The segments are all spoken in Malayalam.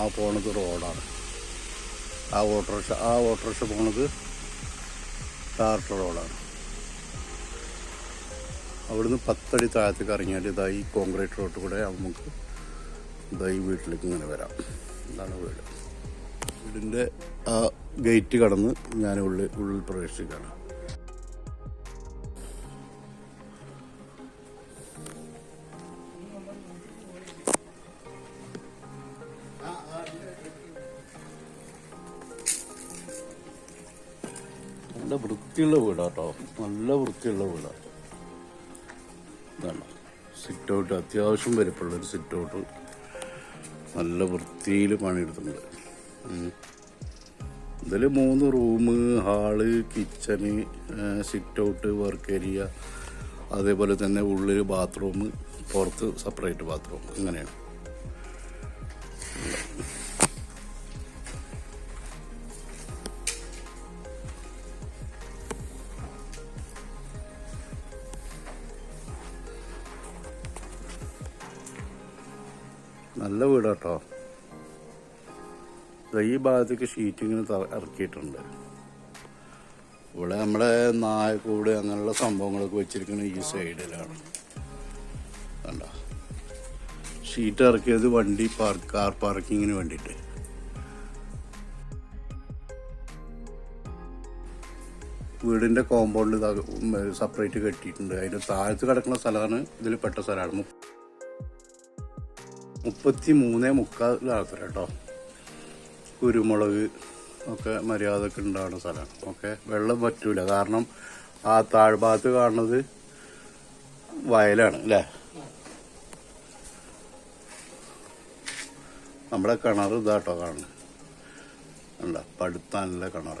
ആ പോണത് റോഡാണ്. ആ ഓട്ടോറിക്ഷ ആ ഓട്ടോറിക്ഷ പോണത് ടാർട്ട റോഡാണ്. അവിടുന്ന് പത്തടി താഴത്തേക്ക് ഇറങ്ങിയാൽ ഇതായി കോൺക്രീറ്റ് റോഡ് കൂടെ നമുക്ക് ഇതാ ഈ വീട്ടിലേക്ക് ഇങ്ങനെ വരാം. ഇതാണ് വീട്. വീടിന്റെ ആ ഗേറ്റ് കടന്ന് ഞാൻ ഉള്ളിൽ ഉള്ളിൽ പ്രവേശിക്കുകയാണ്. നല്ല വൃത്തിയുള്ള വീടാട്ടോ. നല്ല വൃത്തിയുള്ള വീടാണ് ഇതാണ്. സിറ്റ് ഔട്ട് അത്യാവശ്യം വലിപ്പമുള്ളൊരു സിറ്റ് ഔട്ട് നല്ല വൃത്തിയിൽ പണിയെടുത്തിട്ടുണ്ട്. ഇതിൽ മൂന്ന് room hall kitchen sit out work area അതേപോലെ തന്നെ ഉള്ളിൽ ബാത്റൂം പുറത്ത് സെപ്പറേറ്റ് ബാത്റൂം അങ്ങനെയാണ്. നല്ല വീടാട്ടോ. ഈ ഭാഗത്തേക്ക് ഷീറ്റ് ഇങ്ങനെ ഇറക്കിയിട്ടുണ്ട്. ഇവിടെ നമ്മുടെ നായക്കൂട് അങ്ങനെയുള്ള സംഭവങ്ങളൊക്കെ വെച്ചിരിക്കുന്നത് ഈ സൈഡിലാണ്. കണ്ട? ഷീറ്റ് ഇറക്കിയത് വണ്ടി പാർക്ക് കാർ പാർക്കിങ്ങിന് വേണ്ടിയിട്ട്. വീടിന്റെ കോമ്പൗണ്ടിൽ സെപ്പറേറ്റ് കെട്ടിയിട്ടുണ്ട്. അതിന്റെ താഴത്ത് കിടക്കുന്ന സ്ഥലമാണ് ഇതിൽ പെട്ട സ്ഥലമാണ്. മുപ്പത്തി മൂന്നേ മുക്കാലാത്ര കേട്ടോ. കുരുമുളക് ഒക്കെ മര്യാദയ്ക്ക് ഉണ്ടാവുന്ന സ്ഥലമാണ് ഓക്കെ? വെള്ളം പറ്റൂല. കാരണം ആ താഴ്ഭാഗത്ത് കാണുന്നത് വയലാണ് അല്ലേ? നമ്മുടെ കിണർ ഇതാട്ടോ കാണുന്നത്. അല്ല പടുത്ത നല്ല കിണർ.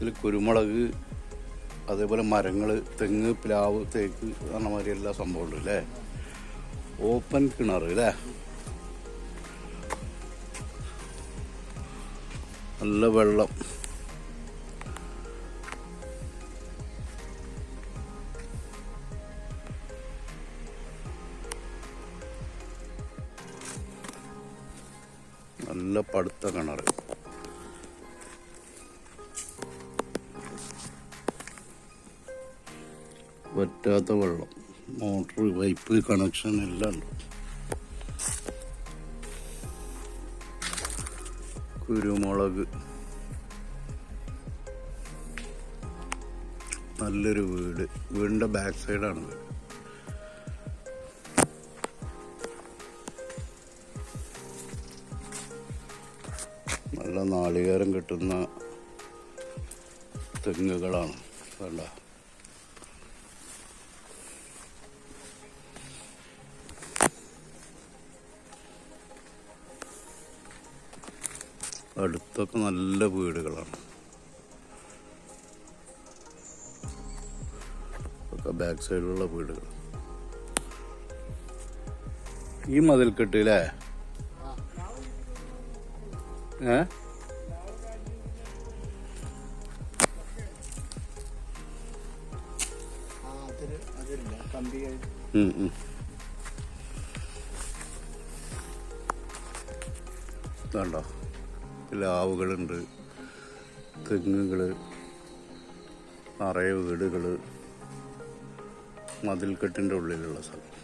ഇതിൽ കുരുമുളക് അതേപോലെ മരങ്ങൾ തെങ്ങ് പ്ലാവ് തേക്ക് പറഞ്ഞ മാതിരി എല്ലാ സംഭവമുണ്ട് അല്ലേ? ഓപ്പൺ കിണർ അല്ലേ? നല്ല വെള്ളം. നല്ല പടുത്ത കിണർ വറ്റാത്ത വെള്ളം. മോട്ടർ പൈപ്പ് കണക്ഷൻ എല്ലാം ഉണ്ട്. കുരുമുളക്. നല്ലൊരു വീട്. വീടിന്റെ ബാക്ക് സൈഡാണ് വീട്. നല്ല നാളികേരം കിട്ടുന്ന തെങ്ങുകളാണ്. വേണ്ട. അടുത്തൊക്കെ നല്ല വീടുകളാണ്. ഒക്കെ ബാക്ക് സൈഡിലുള്ള വീടുകൾ. ഈ മതിൽ അല്ലേ ഏ ആ, പ്ലാവുകളുണ്ട് തെങ്ങുകൾ നിറയെ വീടുകൾ മതിൽക്കെട്ടിന്റെ ഉള്ളിലുള്ള സ്ഥലം.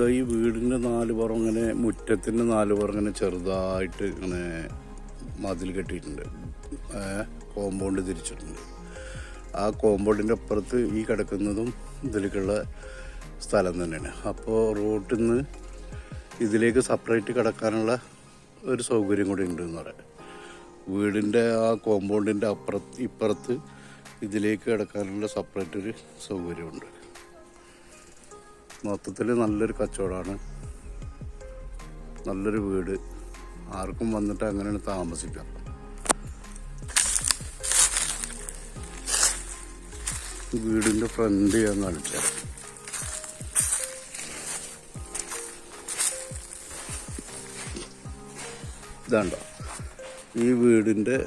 ഈ വീടിന്റെ നാല് പുറം ഇങ്ങനെ മുറ്റത്തിന്റെ നാല് പുറം ഇങ്ങനെ ചെറുതായിട്ട് ഇങ്ങനെ മതിൽ കെട്ടിയിട്ടുണ്ട്. കോമ്പൗണ്ട് തിരിച്ചിട്ടുണ്ട്. ആ കോമ്പൗണ്ടിന്റെ അപ്പുറത്ത് ഈ കിടക്കുന്നതും ഇതിലേക്കുള്ള സ്ഥലം തന്നെയാണ്. അപ്പോൾ റോട്ടിൽ നിന്ന് ഇതിലേക്ക് സെപ്പറേറ്റ് കിടക്കാനുള്ള ഒരു സൗകര്യം കൂടി ഉണ്ട് എന്ന് പറയാം. വീടിന്റെ ആ കോമ്പൗണ്ടിന്റെ അപ്പുറത്ത് ഇപ്പുറത്ത് ഇതിലേക്ക് കിടക്കാനുള്ള സെപ്പറേറ്റ് ഒരു സൗകര്യമുണ്ട്. മൊത്തത്തിൽ നല്ലൊരു കച്ചവടമാണ്. നല്ലൊരു വീട്. ആർക്കും വന്നിട്ട് അങ്ങനെയാണ് താമസിക്കാം വീടിന്റെ ഫ്രണ്ട് ഞാൻ കാണിച്ചാൽ ഇതാണ്ടോ. ഈ വീടിന്റെ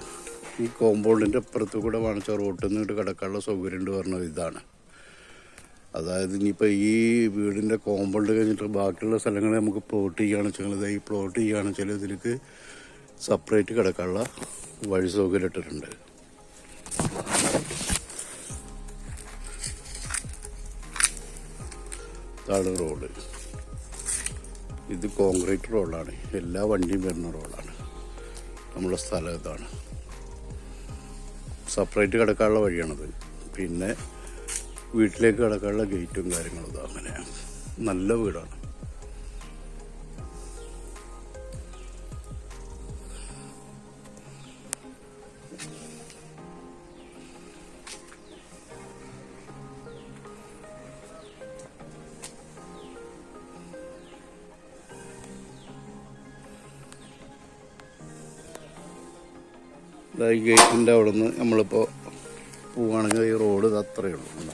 ഈ കോമ്പൗണ്ടിന്റെ അപ്പുറത്ത് കൂടെ വാണിച്ച റോട്ടിൽ നിന്ന് കിടക്കാനുള്ള സൗകര്യം ഉണ്ട് പറഞ്ഞത് ഇതാണ്. അതായത് ഇനിയിപ്പോൾ ഈ വീടിന്റെ കോമ്പൗണ്ട് കഴിഞ്ഞിട്ട് ബാക്കിയുള്ള സ്ഥലങ്ങളെ നമുക്ക് പ്ലോട്ട് ചെയ്യുകയാണെന്ന് വെച്ചാൽ ഈ പ്ലോട്ട് ചെയ്യുകയാണെന്ന് വെച്ചാൽ ഇതിലേക്ക് സെപ്പറേറ്റ് കിടക്കാനുള്ള വഴി സൗകര്യം ഇട്ടിട്ടുണ്ട്. താഴെ റോഡ്. ഇത് കോൺക്രീറ്റ് റോഡാണ്. എല്ലാ വണ്ടിയും വരുന്ന റോഡാണ്. നമ്മുടെ സ്ഥലം ഇതാണ്. സെപ്പറേറ്റ് കിടക്കാനുള്ള വഴിയാണത്. പിന്നെ വീട്ടിലേക്ക് കടക്കാനുള്ള ഗേറ്റും കാര്യങ്ങളും ഇതാ അങ്ങനെയാണ് നല്ല വീടാണ്. ഗേറ്റിന്റെ അവിടെ നിന്ന് നമ്മളിപ്പോൾ പോവുകയാണെങ്കിൽ ഈ റോഡ് അത്രയേ ഉള്ളൂ.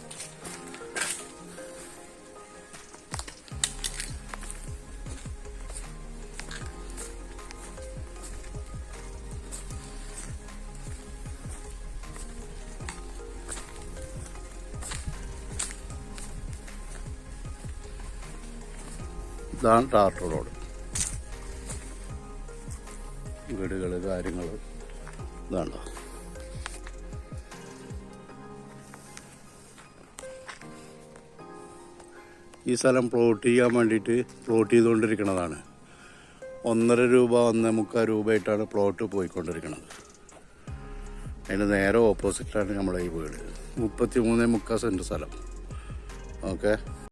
ഇതാണ് ടാർട്ടർ റോഡ്. വീടുകൾ കാര്യങ്ങൾ ഇതാണ്. ഈ സ്ഥലം പ്ലോട്ട് ചെയ്യാൻ വേണ്ടിയിട്ട് പ്ലോട്ട് ചെയ്തുകൊണ്ടിരിക്കുന്നതാണ് ഒന്നര രൂപ ഒന്നേ മുക്കാൽ രൂപയായിട്ടാണ് പ്ലോട്ട് പോയിക്കൊണ്ടിരിക്കുന്നത് അതിന് നേരെ ഓപ്പോസിറ്റാണ് നമ്മളെ ഈ വീട്. മുപ്പത്തി മൂന്നേ മുക്കാൽ സെന്റ് സ്ഥലം. ഓക്കെ?